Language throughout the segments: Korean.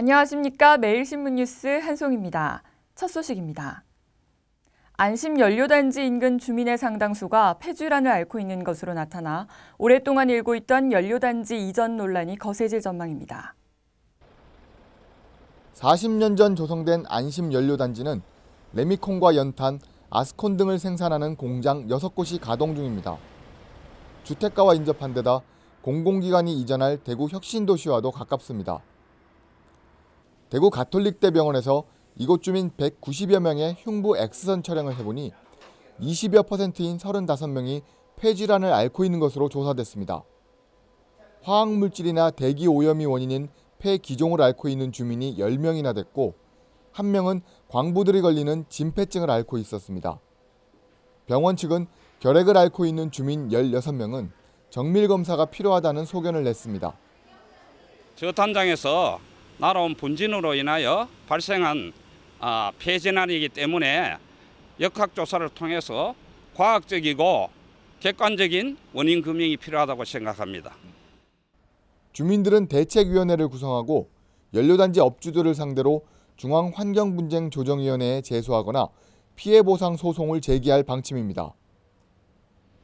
안녕하십니까. 매일신문 뉴스 한송입니다. 첫 소식입니다. 안심 연료단지 인근 주민의 상당수가 폐주란을 앓고 있는 것으로 나타나 오랫동안 일고 있던 연료단지 이전 논란이 거세질 전망입니다. 40년 전 조성된 안심 연료단지는 레미콘과 연탄, 아스콘 등을 생산하는 공장 6곳이 가동 중입니다. 주택가와 인접한 데다 공공기관이 이전할 대구 혁신도시와도 가깝습니다. 대구 가톨릭대병원에서 이곳 주민 190여 명의 흉부 X선 촬영을 해보니 20여 퍼센트인 35명이 폐질환을 앓고 있는 것으로 조사됐습니다. 화학물질이나 대기 오염이 원인인 폐기종을 앓고 있는 주민이 10명이나 됐고 한 명은 광부들이 걸리는 진폐증을 앓고 있었습니다. 병원 측은 결핵을 앓고 있는 주민 16명은 정밀 검사가 필요하다는 소견을 냈습니다. 저 단장에서 날아온 분진으로 인하여 발생한 아, 폐진환이기 때문에 역학조사를 통해서 과학적이고 객관적인 원인 규명이 필요하다고 생각합니다. 주민들은 대책위원회를 구성하고 연료단지 업주들을 상대로 중앙환경분쟁조정위원회에 제소하거나 피해보상 소송을 제기할 방침입니다.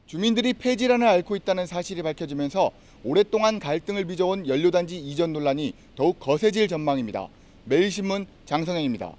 주민들이 폐질환을 앓고 있다는 사실이 밝혀지면서 오랫동안 갈등을 빚어온 연료단지 이전 논란이 더욱 거세질 전망입니다. 매일신문 장성영입니다.